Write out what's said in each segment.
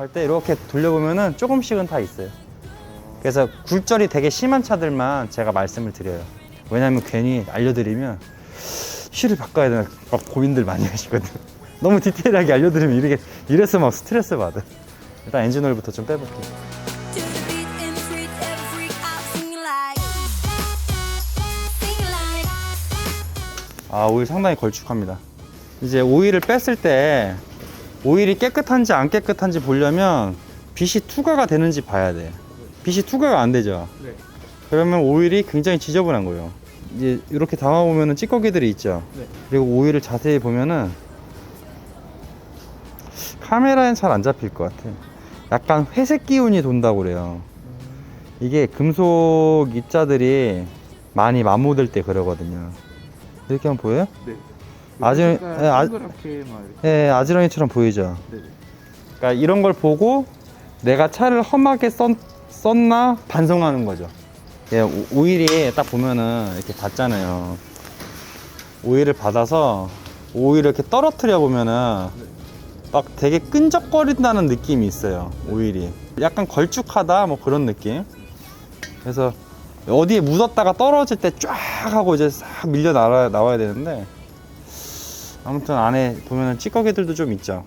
갈 때 이렇게 돌려보면은 조금씩은 다 있어요. 그래서 굴절이 되게 심한 차들만 제가 말씀을 드려요. 왜냐면 괜히 알려드리면 휠을 바꿔야 되나 막 고민들 많이 하시거든. 너무 디테일하게 알려드리면 이렇게 이래서 막 스트레스 받아. 일단 엔진 오일부터 좀 빼볼게요. 아 오일 상당히 걸쭉합니다. 이제 오일을 뺐을 때 오일이 깨끗한지 안 깨끗한지 보려면 빛이 투과가 되는지 봐야 돼. 빛이 투과가 안 되죠. 네. 그러면 오일이 굉장히 지저분한 거예요. 이제 이렇게 담아 보면은 찌꺼기들이 있죠. 네. 그리고 오일을 자세히 보면은 카메라엔 잘 안 잡힐 것 같아. 약간 회색 기운이 돈다고 그래요. 이게 금속 입자들이 많이 마모될 때 그러거든요. 이렇게 한번 보여요? 네. 아주- 예, 아- 동그랗게 막 이렇게. 예, 아지랑이처럼 보이죠. 네. 그러니까 이런 걸 보고 내가 차를 험하게 썼, 썼나 반성하는 거죠. 예, 오- 오일이 딱 보면은 이렇게 받잖아요. 오일을 받아서 오일을 이렇게 떨어뜨려 보면은 막 되게 끈적거린다는 느낌이 있어요. 오일이 약간 걸쭉하다 뭐 그런 느낌. 그래서 어디에 묻었다가 떨어질 때 쫙 하고 이제 싹 밀려 나와, 나와야 되는데 아무튼 안에 보면은 찌꺼기들도 좀 있죠.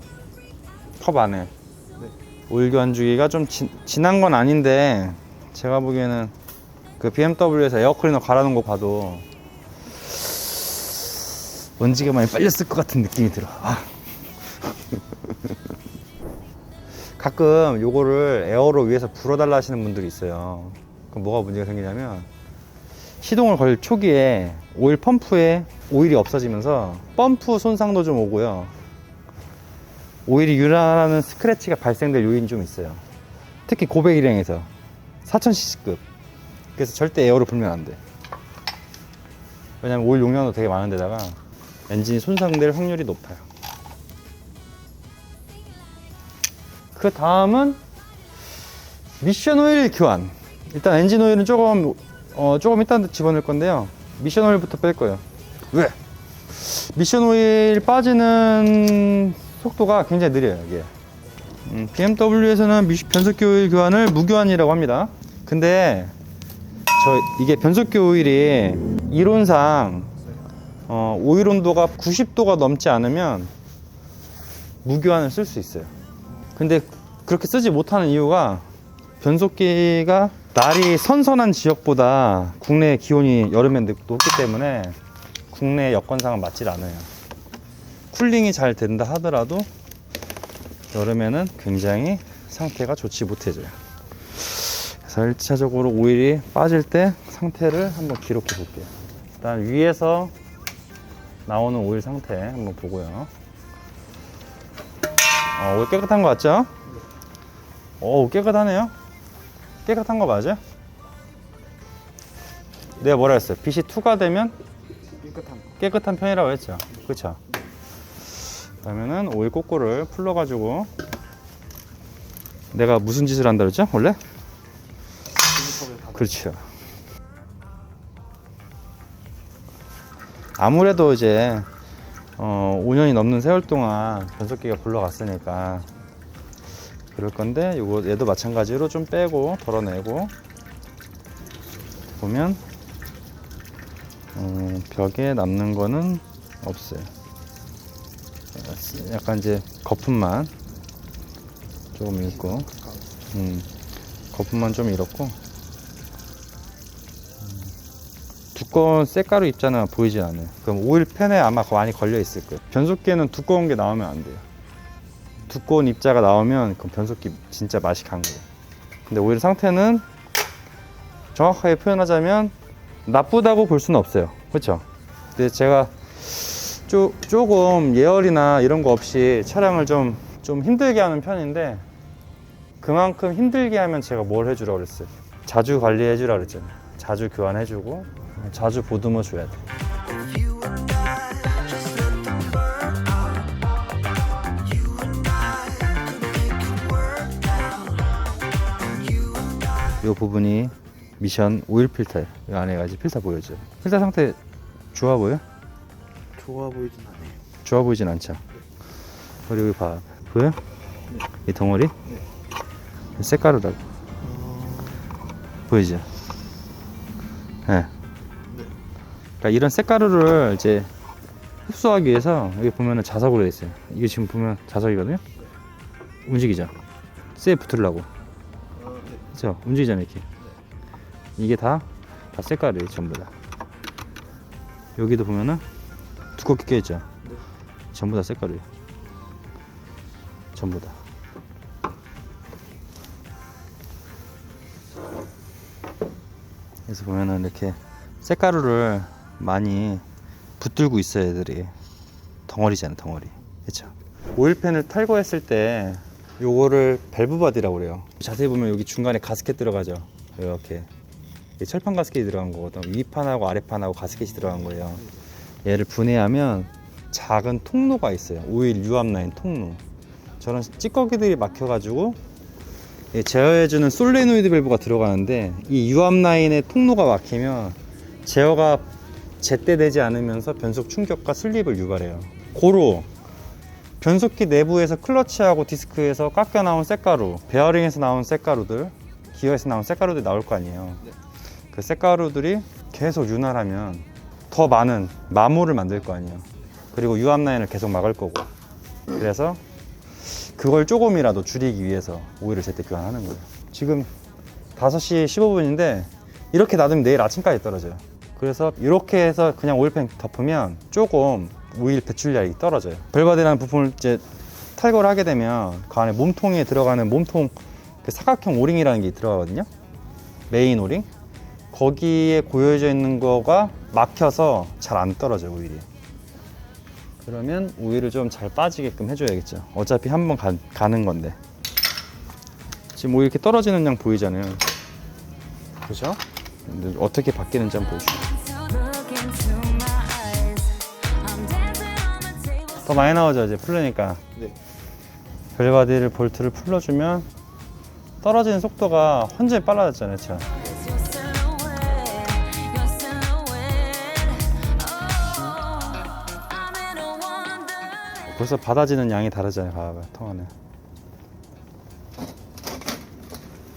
컵 안에 오일 교환 주기가 좀 지, 지난 건 아닌데 제가 보기에는 그 BMW에서 에어클리너 갈아놓은 거 봐도 먼지가 많이 빨렸을 것 같은 느낌이 들어. 아. 가끔 요거를 에어로 위에서 불어달라 하시는 분들이 있어요. 그럼 뭐가 문제가 생기냐면 시동을 걸 초기에 오일 펌프에 오일이 없어지면서 펌프 손상도 좀 오고요. 오일이 유난하는 스크래치가 발생될 요인이 좀 있어요. 특히 고백 일행에서 4000cc급. 그래서 절대 에어로 불면 안 돼. 왜냐면 오일 용량도 되게 많은데다가 엔진이 손상될 확률이 높아요. 그 다음은 미션 오일 교환. 일단 엔진 오일은 조금 어, 조금 이따 집어넣을 건데요. 미션 오일부터 뺄 거예요. 왜? 미션 오일 빠지는 속도가 굉장히 느려요, 이게. 음, BMW에서는 변속기 오일 교환을 무교환이라고 합니다. 근데 저 이게 변속기 오일이 이론상 어, 오일 온도가 90도가 넘지 않으면 무교환을 쓸 수 있어요. 근데 그렇게 쓰지 못하는 이유가 변속기가 날이 선선한 지역보다 국내 기온이 여름에 높- 높기 때문에 국내 여건상은 맞질 않아요. 쿨링이 잘 된다 하더라도 여름에는 굉장히 상태가 좋지 못해져요. 그래서 1차적으로 오일이 빠질 때 상태를 한번 기록해 볼게요. 일단 위에서 나오는 오일 상태 한번 보고요. 어, 오일 깨끗한 거 같죠? 오, 깨끗하네요. 깨끗한 거 맞아요? 내가 뭐라 했어요? 빛이 투과되면 깨끗한 거. 깨끗한 편이라고 했죠. 그쵸? 그러면은 오일 꼬꼬를 풀러가지고 내가 무슨 짓을 한다 그랬죠? 원래? 그렇죠. 아무래도 이제 어, 5년이 넘는 세월 동안 변속기가 굴러갔으니까 그럴 건데 요거 얘도 마찬가지로 좀 빼고 덜어내고 보면 음, 벽에 남는 거는 없어요. 약간 이제 거품만 조금 있고 음, 거품만 좀 잃었고 두꺼운 쇳가루 입자는 보이지 않아요. 그럼 오일 팬에 아마 많이 걸려 있을 거예요. 변속기에는 두꺼운 게 나오면 안 돼요. 두꺼운 입자가 나오면 그럼 변속기 진짜 맛이 간 거예요. 근데 오일 상태는 정확하게 표현하자면 나쁘다고 볼 수는 없어요. 그렇죠? 근데 제가 쪼, 조금 예열이나 이런 거 없이 차량을 좀, 좀 힘들게 하는 편인데 그만큼 힘들게 하면 제가 뭘 해주라고 그랬어요. 자주 관리해 주라 그랬잖아요. 자주 교환해 주고 자주 보듬어 줘야 돼. 이 부분이 미션 오일 필터 이 안에가 이제 필터 보여줘. 필터 상태 좋아 보여? 좋아 보이진 않아요. 좋아 보이진 않죠. 그리고 여기 봐 보여? 이 덩어리? 색가루라고 보이죠? 예. 그러니까 이런 색가루를 이제 흡수하기 위해서 여기 보면은 자석으로 돼 있어요. 이게 지금 보면 자석이거든요. 움직이죠. 쇠에 붙으려고. 그렇죠? 움직이잖아요, 이렇게. 이게 다, 다 색깔이에요, 전부 다. 여기도 보면은 두껍게 껴있죠. 전부 다 색깔이에요. 전부 다. 그래서 보면은 이렇게 색가루를 많이 붙들고 있어요, 애들이. 덩어리잖아, 덩어리. 그쵸? 오일팬을 탈거했을 때 요거를 밸브 바디라고 그래요. 자세히 보면 여기 중간에 가스켓 들어가죠. 이렇게. 철판 가스켓이 들어간 거거든. 위판하고 아래판하고 가스켓이 들어간 거예요. 얘를 분해하면 작은 통로가 있어요. 오일 유압 라인 통로. 저런 찌꺼기들이 막혀가지고 이 제어해주는 솔레노이드 밸브가 들어가는데 이 유압 라인의 통로가 막히면 제어가 제때 되지 않으면서 변속 충격과 슬립을 유발해요. 고로 변속기 내부에서 클러치하고 디스크에서 깎여 나온 쇳가루, 베어링에서 나온 쇳가루들, 기어에서 나온 쇳가루들이 나올 거 아니에요. 그 쇳가루들이 계속 윤활하면 더 많은 마모를 만들 거 아니에요. 그리고 유압 라인을 계속 막을 거고. 그래서 그걸 조금이라도 줄이기 위해서 오일을 제때 교환하는 거예요. 지금 5시 15분인데 이렇게 놔두면 내일 아침까지 떨어져요. 그래서 이렇게 해서 그냥 오일팬 덮으면 조금 오일 배출량이 떨어져요. 벨바디라는 부품을 이제 탈거를 하게 되면 그 안에 몸통에 들어가는 몸통 그 사각형 오링이라는 게 들어가거든요. 메인 오링. 거기에 고여져 있는 거가 막혀서 잘 안 떨어져요, 오일이. 그러면 오일을 좀 잘 빠지게끔 해줘야겠죠. 어차피 한번 가는 건데. 지금 오일 이렇게 떨어지는 양 보이잖아요. 그죠? 어떻게 바뀌는지 한번 보여줄 더 많이 나오죠, 이제 풀르니까. 네. 벨바디를 볼트를 풀러주면 떨어지는 속도가 완전히 빨라졌잖아요, wonder. 벌써 받아지는 양이 다르잖아요, 봐봐, 통 안에.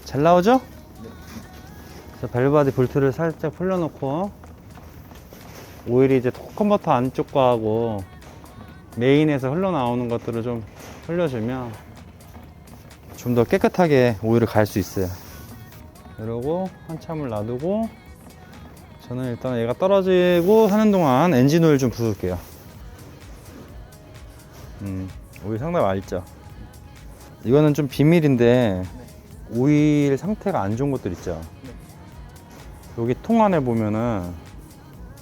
잘 나오죠? 그래서 벨바디 볼트를 살짝 풀려놓고 오일이 이제 컨버터 안쪽과 하고 메인에서 흘러나오는 것들을 좀 흘려주면 좀 더 깨끗하게 오일을 갈 수 있어요. 이러고 한참을 놔두고 저는 일단 얘가 떨어지고 하는 동안 엔진 오일 좀 부을게요. 음, 오일 상당히 맑죠. 이거는 좀 비밀인데 오일 상태가 안 좋은 것들 있죠. 여기 통 안에 보면은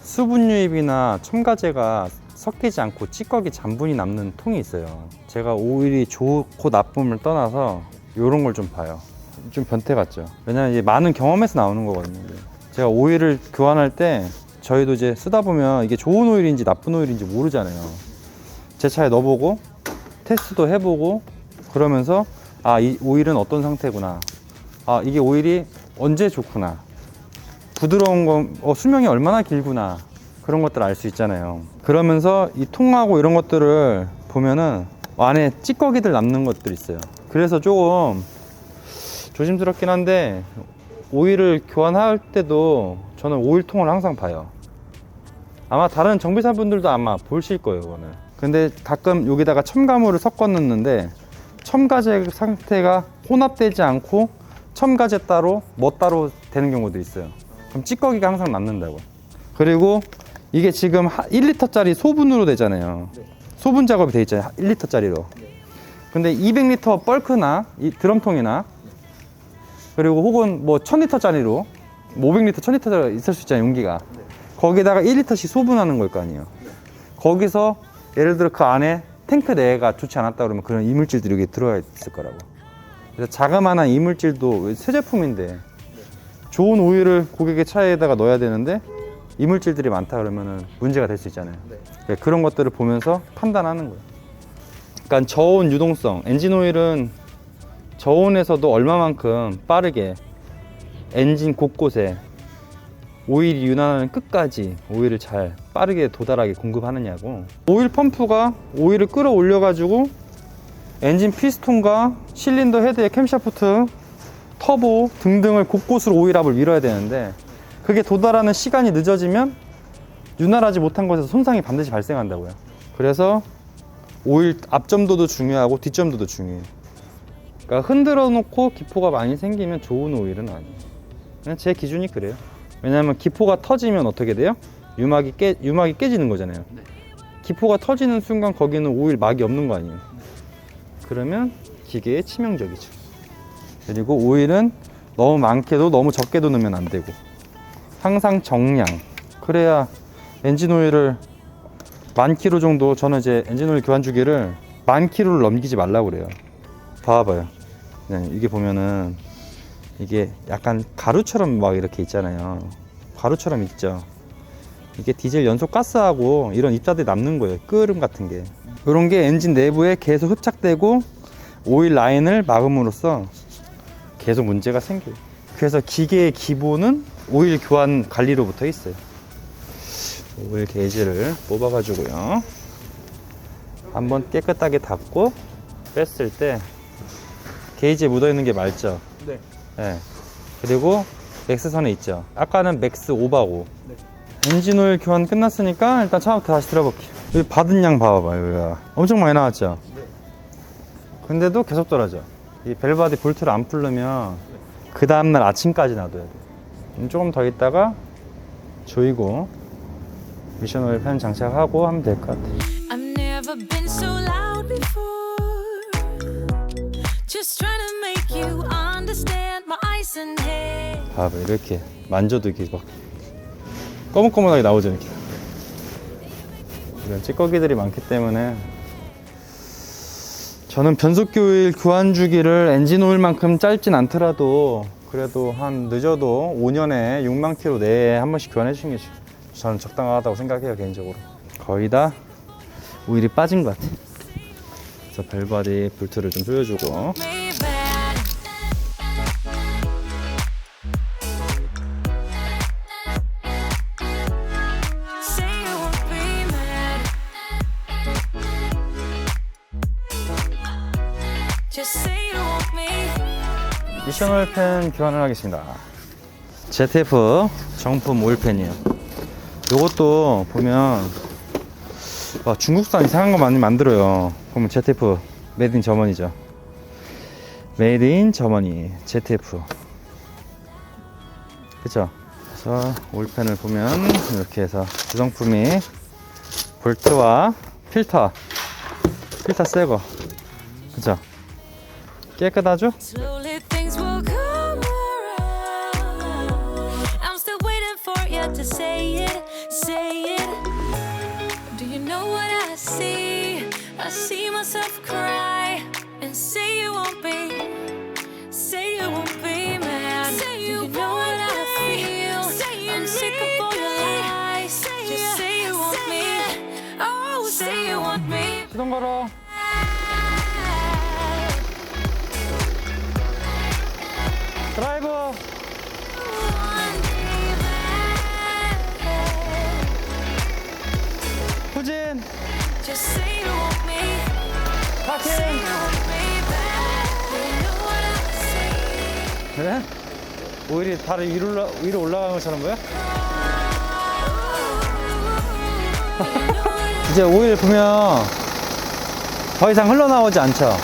수분 유입이나 첨가제가 섞이지 않고 찌꺼기 잔분이 남는 통이 있어요. 제가 오일이 좋고 나쁨을 떠나서 이런 걸 좀 봐요. 좀 변태 같죠. 왜냐면 이제 많은 경험에서 나오는 거거든요. 이게. 제가 오일을 교환할 때 저희도 이제 쓰다 보면 이게 좋은 오일인지 나쁜 오일인지 모르잖아요. 제 차에 넣어보고 테스트도 해보고 그러면서 아 이 오일은 어떤 상태구나 아 이게 오일이 언제 좋구나 부드러운 거 어, 수명이 얼마나 길구나 그런 것들 알 수 있잖아요 그러면서 이 통하고 이런 것들을 보면은 안에 찌꺼기들 남는 것들 있어요 그래서 조금 조심스럽긴 한데 오일을 교환할 때도 저는 오일통을 항상 봐요 아마 다른 정비사 분들도 아마 보실 거예요, 그거는. 근데 가끔 여기다가 첨가물을 섞어 넣는데 첨가제 상태가 혼합되지 않고 첨가제 따로 뭐 따로 되는 경우도 있어요. 그럼 찌꺼기가 항상 남는다고. 그리고 이게 지금 1리터짜리 소분으로 되잖아요. 소분 작업이 돼 있잖아요. 1리터짜리로. 근데 200리터 벌크나 이 드럼통이나 그리고 혹은 뭐 1000리터짜리로 500리터, 1000리터 있을 수 있잖아요, 용기가. 거기다가 1리터씩 소분하는 걸 거 아니에요. 거기서 예를 들어 그 안에 탱크 내가 좋지 않았다 그러면 그런 이물질들이 여기 들어가 있을 거라고. 그래서 자그마한 이물질도 새 제품인데 좋은 오일을 고객의 차에다가 넣어야 되는데 이물질들이 많다 그러면은 문제가 될 수 있잖아요. 네, 그런 것들을 보면서 판단하는 거예요. 그러니까 저온 유동성, 엔진 오일은 저온에서도 얼마만큼 빠르게 엔진 곳곳에 오일이 윤활하는 끝까지 오일을 잘 빠르게 도달하게 공급하느냐고 오일 펌프가 오일을 끌어올려 가지고 엔진 피스톤과 실린더 헤드의 캠샤프트 터보 등등을 곳곳으로 오일압을 밀어야 되는데 그게 도달하는 시간이 늦어지면 윤활하지 못한 곳에서 손상이 반드시 발생한다고요 그래서 오일 앞점도도 중요하고 뒷점도도 중요해요 그러니까 흔들어 놓고 기포가 많이 생기면 좋은 오일은 아니에요 그냥 제 기준이 그래요 왜냐하면 기포가 터지면 어떻게 돼요? 유막이 깨 유막이 깨지는 거잖아요. 기포가 터지는 순간 거기는 오일 막이 없는 거 아니에요. 그러면 기계에 치명적이죠. 그리고 오일은 너무 많게도 너무 적게도 넣으면 안 되고 항상 정량. 그래야 엔진 오일을 만 킬로 정도 저는 이제 엔진 오일 교환 주기를 만 킬로를 넘기지 말라고 그래요. 봐봐요. 네, 이게 보면은 이게 약간 가루처럼 막 이렇게 있잖아요. 가루처럼 있죠. 이게 디젤 연소 가스하고 이런 입자들이 남는 거예요. 끓음 같은 게. 이런 게 엔진 내부에 계속 흡착되고 오일 라인을 막음으로써 계속 문제가 생겨요. 그래서 기계의 기본은 오일 교환 관리로부터 있어요. 오일 게이지를 뽑아가지고요. 한번 깨끗하게 닦고 뺐을 때 게이지에 묻어 있는 게 맑죠. 네. 예. 그리고 맥스선에 있죠. 아까는 맥스 오바고. 엔진 오일 교환 끝났으니까 일단 차부터 다시 들어볼게요. 여기 받은 양 봐봐요. 여기가. 엄청 많이 나왔죠. 근데도 계속 떨어져. 이 벨바디 볼트를 안 풀르면 그 다음날 아침까지 놔둬야 돼. 음, 조금 더 있다가 조이고 미션 오일 팬 장착하고 하면 될 것 같아. I've never been so loud before. Just trying to make you understand my eyes and head. 봐봐 이렇게 만져도 이렇게 막 꺼뭇꺼뭇하게 나오죠 이렇게 이런 찌꺼기들이 많기 때문에 저는 변속기 오일 교환 주기를 엔진 오일만큼 짧진 않더라도 그래도 한 늦어도 5년에 6만 킬로 내에 한 번씩 교환해 주는 게 저는 적당하다고 생각해요 개인적으로. 거의 다 오일이 빠진 것 같아요. 그래서 벨바디 볼트를 좀 조여주고 미션 오일팬 교환을 하겠습니다. ZF 정품 오일팬이에요. 요것도 보면 와, 중국산 이상한 거 많이 만들어요. 보면 ZF 메이드 인 저머니죠. 메이드 인 저머니 ZF 그쵸? 그래서 오일팬을 보면 이렇게 해서 구성품이 볼트와 필터 필터 새거 그쵸? 깨끗하죠? I see myself cry and say you won't be, say you won't be mad. Say you, know what I feel? I'm sick of all your lies. Just say you want me. Oh, say you want me. 시동 걸어 드라이브 후진 그래? 오일이 다리 위로, 올라, 위로 올라가는 것처럼 보여? 이제 오일 보면 더 이상 흘러나오지 않죠.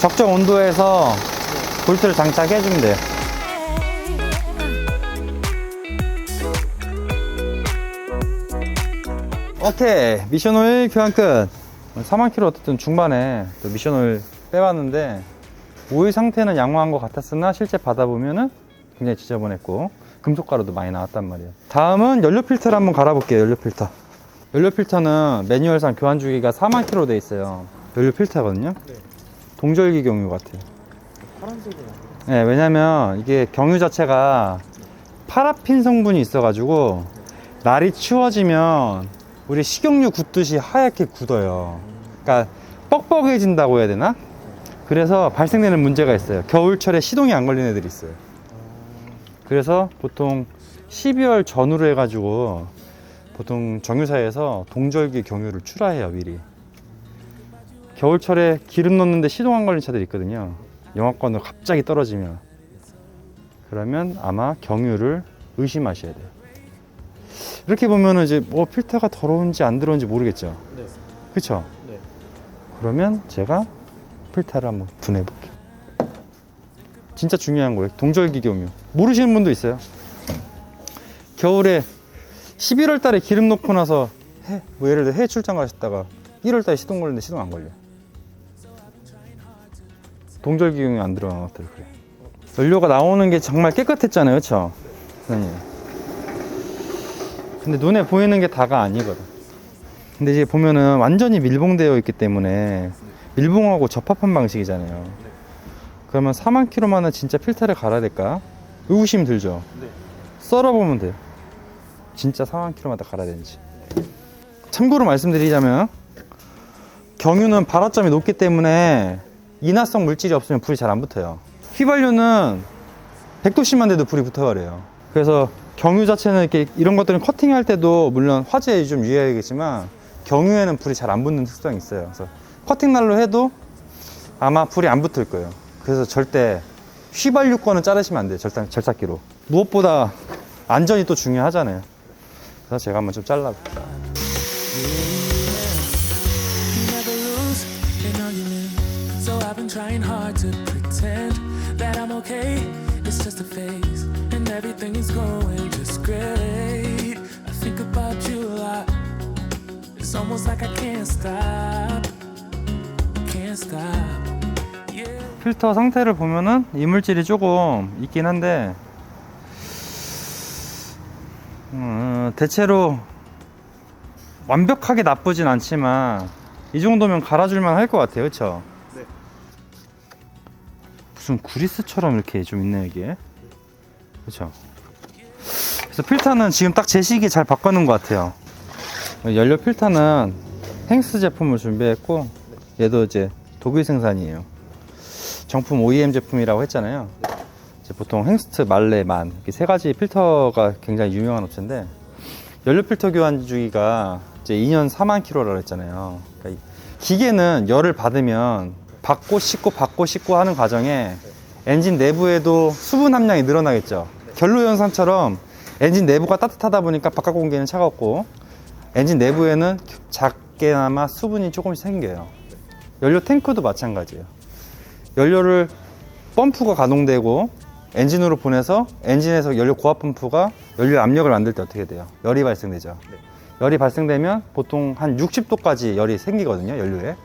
적정 온도에서 볼트를 장착해 주면 돼요 오케이 미션 오일 교환 끝. 4만 킬로 어쨌든 중반에 또 미션 오일 빼봤는데 오일 상태는 양호한 것 같았으나 실제 받아보면은 굉장히 지저분했고 금속 가루도 많이 나왔단 말이에요. 다음은 연료 필터를 한번 갈아볼게요 연료 필터. 연료 필터는 매뉴얼상 교환 주기가 4만 킬로 돼 있어요. 연료 필터거든요? 네. 동절기 경유 같아요. 파란색이 나요. 네, 왜냐면 이게 경유 자체가 파라핀 성분이 있어가지고 날이 추워지면 우리 식용유 굳듯이 하얗게 굳어요. 그러니까 뻑뻑해진다고 해야 되나? 그래서 발생되는 문제가 있어요. 겨울철에 시동이 안 걸리는 애들이 있어요. 그래서 보통 12월 전후로 해가지고 보통 정유사에서 동절기 경유를 출하해요 미리 겨울철에 기름 넣는데 시동 안 걸린 차들이 있거든요 영하권으로 갑자기 떨어지면 그러면 아마 경유를 의심하셔야 돼요 이렇게 보면은 이제 뭐 필터가 더러운지 안 더러운지 모르겠죠 네. 그쵸? 네. 그러면 제가 필터를 한번 분해해 볼게요 진짜 중요한 거예요 동절기 경유 모르시는 분도 있어요 겨울에 11월 달에 기름 넣고 나서 해, 뭐 예를 들어 해외 출장 가셨다가 1월 달에 시동 걸리는데 시동 안 걸려. 동절기 경유 안 들어간 것들 그래. 연료가 나오는 게 정말 깨끗했잖아요, 그렇죠? 선생님. 근데 눈에 보이는 게 다가 아니거든. 근데 이제 보면은 완전히 밀봉되어 있기 때문에 밀봉하고 접합한 방식이잖아요. 그러면 4만 킬로만은 진짜 필터를 갈아야 될까? 의구심 들죠. 네. 썰어보면 돼요. 진짜 4만 킬로마다 갈아야 되는지. 참고로 말씀드리자면 경유는 발화점이 높기 때문에 인화성 물질이 없으면 불이 잘 안 붙어요. 휘발유는 100도씨만 돼도 불이 붙어버려요. 그래서 경유 자체는 이렇게 이런 것들은 커팅할 때도 물론 화재에 좀 유의해야겠지만 경유에는 불이 잘 안 붙는 특성이 있어요. 그래서 커팅 날로 해도 아마 불이 안 붙을 거예요. 그래서 절대 휘발유 거는 자르시면 안 돼요. 절단, 절삭기로. 무엇보다 안전이 또 중요하잖아요. 그래서 제가 한번 좀 잘라볼게요. Great. I think about you a lot. It's almost like I can't stop. Can't stop. Yeah. 필터 상태를 보면은 이물질이 조금 있긴 한데 음, 대체로 완벽하게 나쁘진 않지만 이 정도면 갈아줄만 할 것 같아요 그쵸? 네. 무슨 구리스처럼 이렇게 좀 있네 이게 그쵸? 그래서 필터는 지금 딱 제 시기에 잘 바꿔놓은 것 같아요 연료 필터는 행스 제품을 준비했고 얘도 이제 독일 생산이에요 정품 OEM 제품이라고 했잖아요. 보통 행스트, 말레, 만 이렇게 세 가지 필터가 굉장히 유명한 업체인데 연료 필터 교환 주기가 이제 2년 4만 킬로라고 했잖아요. 그러니까 이 기계는 열을 받으면 받고 씻고 받고 씻고 하는 과정에 엔진 내부에도 수분 함량이 늘어나겠죠. 결로 현상처럼 엔진 내부가 따뜻하다 보니까 바깥 공기는 차갑고 엔진 내부에는 작게나마 수분이 조금씩 생겨요. 연료 탱크도 마찬가지예요. 연료를 펌프가 가동되고 엔진으로 보내서 엔진에서 연료 고압 펌프가 연료 압력을 만들 때 어떻게 돼요? 열이 발생되죠. 열이 발생되면 보통 한 60도까지 열이 생기거든요, 연료에.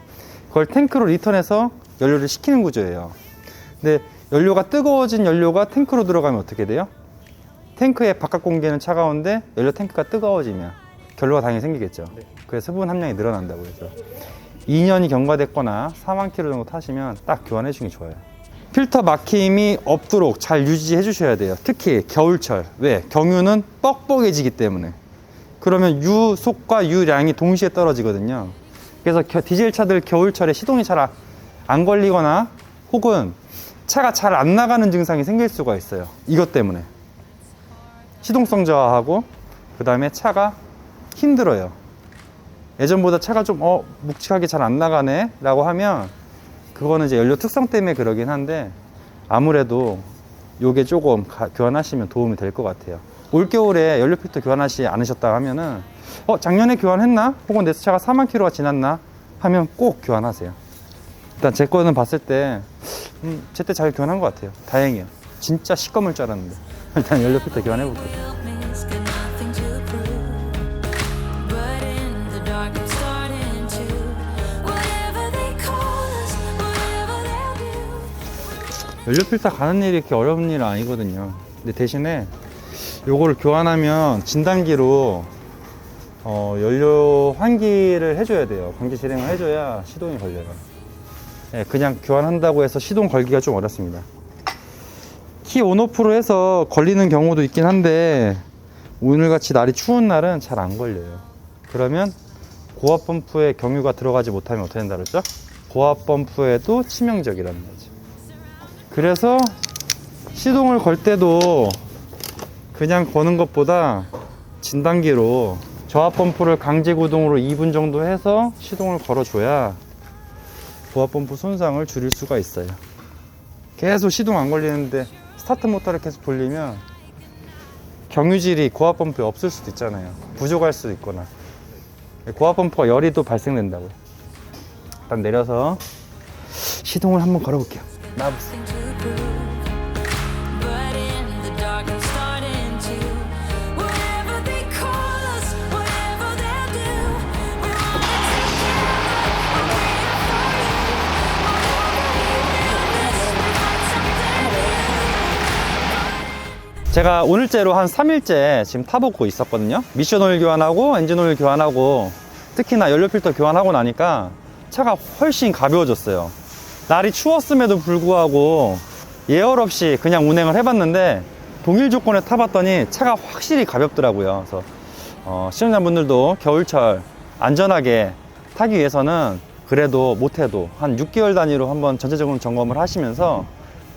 그걸 탱크로 리턴해서 연료를 식히는 구조예요. 근데 연료가 뜨거워진 연료가 탱크로 들어가면 어떻게 돼요? 탱크의 바깥 공기는 차가운데 연료 탱크가 뜨거워지면 결로가 당연히 생기겠죠. 그래서 수분 함량이 늘어난다고 해서 2년이 경과됐거나 4만 킬로 정도 타시면 딱 교환해 주는 게 좋아요. 필터 막힘이 없도록 잘 유지해 주셔야 돼요. 특히 겨울철. 왜? 경유는 뻑뻑해지기 때문에. 그러면 유속과 유량이 동시에 떨어지거든요. 그래서 겨- 디젤 차들 겨울철에 시동이 잘 안 걸리거나 혹은 차가 잘 안 나가는 증상이 생길 수가 있어요. 이것 때문에. 시동성 저하하고 그 다음에 차가 힘들어요. 예전보다 차가 좀 어 묵직하게 잘 안 나가네? 라고 하면 그거는 이제 연료 특성 때문에 그러긴 한데 아무래도 요게 조금 가- 교환하시면 도움이 될 것 같아요. 올겨울에 연료 필터 교환하시 않으셨다 하면은 어 작년에 교환했나? 혹은 내 차가 4만 킬로가 지났나? 하면 꼭 교환하세요. 일단 제 거는 봤을 때 음, 제때 잘 교환한 것 같아요. 다행이에요. 진짜 시꺼멀 줄 알았는데 일단 연료 필터 교환해 볼게요 Realness got nothing to prove. But in the dark, I'm starting to. Whatever they call us, whatever they'll do. 연료 필터 가는 일이 이렇게 어려운 일은 아니거든요. 근데 대신에 요거를 교환하면 진단기로 어, 연료 환기를 해줘야 돼요. 관기 실행을 해줘야 시동이 걸려요. 예, 그냥 교환한다고 해서 시동 걸기가 좀 어렵습니다. 키 온오프로 해서 걸리는 경우도 있긴 한데 오늘같이 날이 추운 날은 잘 안 걸려요. 그러면 고압 펌프에 경유가 들어가지 못하면 어떻게 된다 그랬죠? 고압 펌프에도 치명적이라는 거죠. 그래서 시동을 걸 때도 그냥 거는 것보다 진단기로 저압 펌프를 강제 구동으로 2분 정도 해서 시동을 걸어줘야 고압 펌프 손상을 줄일 수가 있어요. 계속 시동 안 걸리는데 스타트 모터를 계속 돌리면 경유질이 고압 펌프에 없을 수도 있잖아요. 부족할 수도 있거나. 고압 펌프가 열이 또 발생된다고요. 일단 내려서 시동을 한번 걸어볼게요. 나와보세요. 제가 오늘째로 한 3일째 지금 타보고 있었거든요. 미션 오일 교환하고 엔진 오일 교환하고 특히나 연료 필터 교환하고 나니까 차가 훨씬 가벼워졌어요. 날이 추웠음에도 불구하고 예열 없이 그냥 운행을 해봤는데 동일 조건에 타봤더니 차가 확실히 가볍더라고요. 그래서 어, 시청자분들도 겨울철 안전하게 타기 위해서는 그래도 못해도 한 6개월 단위로 한번 전체적으로 점검을 하시면서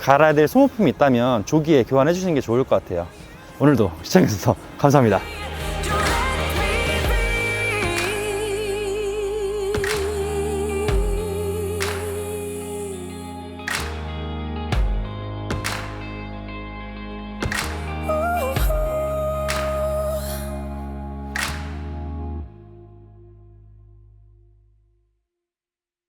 갈아야 될 소모품이 있다면 조기에 교환해 주시는 게 좋을 것 같아요. 오늘도 시청해주셔서 감사합니다.